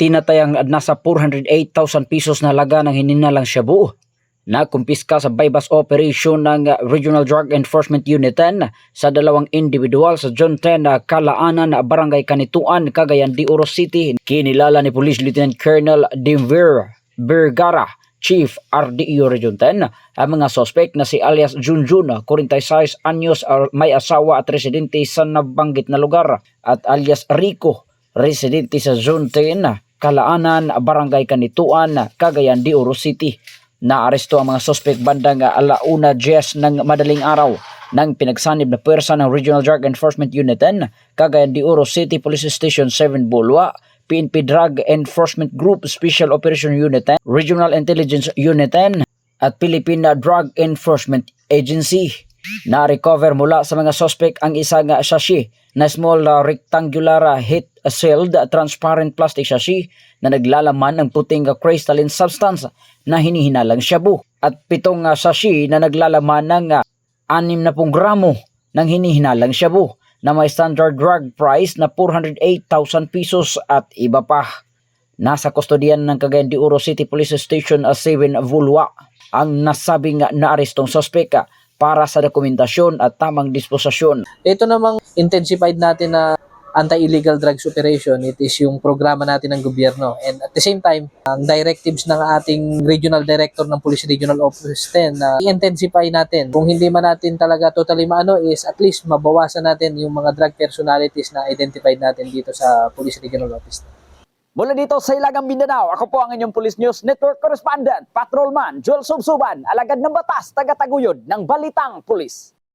tinatayang nasa 408,000 pesos na laga ng hininalang shabu na kumpiska sa bypass operation ng Regional Drug Enforcement Unit 10 sa dalawang individual sa John 10 na Kalaanan, Barangay Kanituan, Cagayan de Oro City. Kinilala ni Police Lieutenant Colonel Dimver Vergara, Chief RDO Region 10, ang mga suspect na si alias Junjun, 46 anyos, ar- may asawa at residente sa nabanggit na lugar, at alias Rico, residente sa Zone 10, Kalaanan, Barangay Kanituan, Cagayan de Oro City. Naaresto ang mga suspect bandang alauna 10 ng madaling araw ng pinagsanib na pwersa ng Regional Drug Enforcement Unit 10, Cagayan de Oro City Police Station 7 Bulwa, PNP Drug Enforcement Group Special Operation Unit 10, Regional Intelligence Unit 10, at Philippine Drug Enforcement Agency. Na-recover mula sa mga suspect ang isang sashi na small rectangular heat-sealed transparent plastic sashi na naglalaman ng puting crystalline substance na hinihinalang shabu at pitong uh, sashi na naglalaman ng uh, 60 gramo ng hinihinalang shabu na may standard drug price na 408,000 pesos at iba pa. Nasa kustodiyan ng Cagayan de Oro City Police Station uh, 7 Vulwa ang nasabing naarestong suspect uh, para sa dokumentasyon at tamang disposasyon. Ito namang intensified natin na anti-illegal drugs operation, it is yung programa natin ng gobyerno. And at the same time, ang directives ng ating regional director ng Police Regional Office 10 na i-intensify natin. Kung hindi man natin talaga totally maano is at least mabawasan natin yung mga drug personalities na identified natin dito sa Police Regional Office 10. Mula dito sa Ilagang Mindanao, ako po ang inyong Police News Network Correspondent, Patrolman Joel Subsuban, alagad ng batas, taga-taguyod ng Balitang Pulis.